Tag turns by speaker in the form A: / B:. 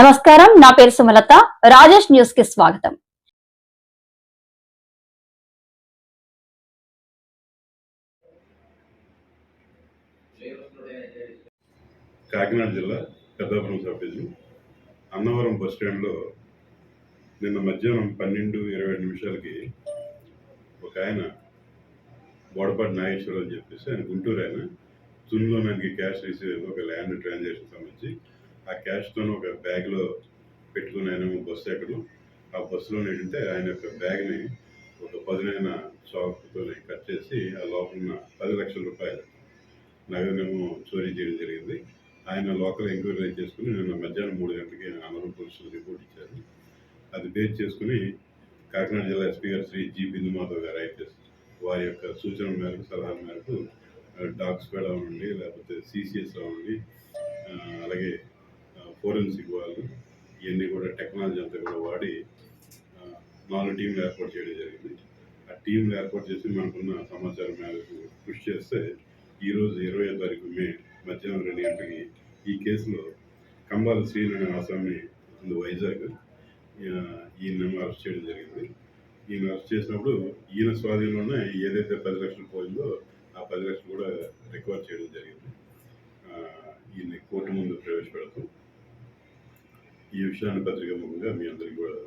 A: నమస్కారం నా పేరు సుమలత. రాజేష్ న్యూస్కి స్వాగతం.
B: కాకినాడ జిల్లా పెద్దాపురం సబ్ అన్నవరం బస్ స్టాండ్లో నిన్న మధ్యాహ్నం పన్నెండు ఇరవై ఐదు నిమిషాలకి ఒక ఆయన బోడపాటి నాగేశ్వరరావు అని చెప్పేసి ఆయన గుంటూరు ఆయన తునిలో మనకి క్యాష్ రిసీవ్ ఒక ల్యాండ్ ట్రాన్సాక్షన్ సంబంధించి ఆ క్యాష్తో ఒక బ్యాగ్లో పెట్టుకుని ఆయన బస్సు ఎక్కడం. ఆ బస్సులో ఏంటంటే ఆయన యొక్క బ్యాగ్ని ఒక పదునైన చాకుతో కట్ చేసి ఆ లోపల ఉన్న పది లక్షల రూపాయలు నగదునేమో చోరీ చేయడం జరిగింది. ఆయన లోకల్ ఎంక్వైరీ చేసుకుని నిన్న మధ్యాహ్నం మూడు గంటలకి అమరం పోలీసులు రిపోర్ట్ ఇచ్చారు. అది బేస్ చేసుకుని కాకినాడ జిల్లా ఎస్పీ గారు శ్రీ జి బిందుమాధవ్ గారు ఐపీఎస్ వారి యొక్క సూచన మేరకు సలహా మేరకు డాగ్ స్క్వాడ్ అవనండి లేకపోతే సిసిఎస్ అవ్వండి అలాగే ఫోరెన్సిక్ వాళ్ళు ఇవన్నీ కూడా టెక్నాలజీ అంతా కూడా వాడి నాలుగు టీంలు ఏర్పాటు చేయడం జరిగింది. ఆ టీంలు ఏర్పాటు చేసి మనకున్న సమాచారం మేరకు కృషి చేస్తే ఈరోజు ఇరవై తారీఖు మే మధ్యాహ్నం రెండు గంటలకి ఈ కేసులో కంబాల శ్రీను అనే ఆసామి ఉంది వైజాగ్. ఈయన- అరెస్ట్ చేయడం జరిగింది. ఈయన అరెస్ట్ చేసినప్పుడు ఈయన స్వాధీనంలోనే ఏదైతే పది లక్షలు పోయిందో ఆ పది లక్షలు కూడా రికవర్ చేయడం జరిగింది. ఈయన్ని కోర్టు ముందు ప్రవేశపెడతాం. ఈ విషయాన్ని పత్రిక ముఖంగా మీ అందరికీ కూడా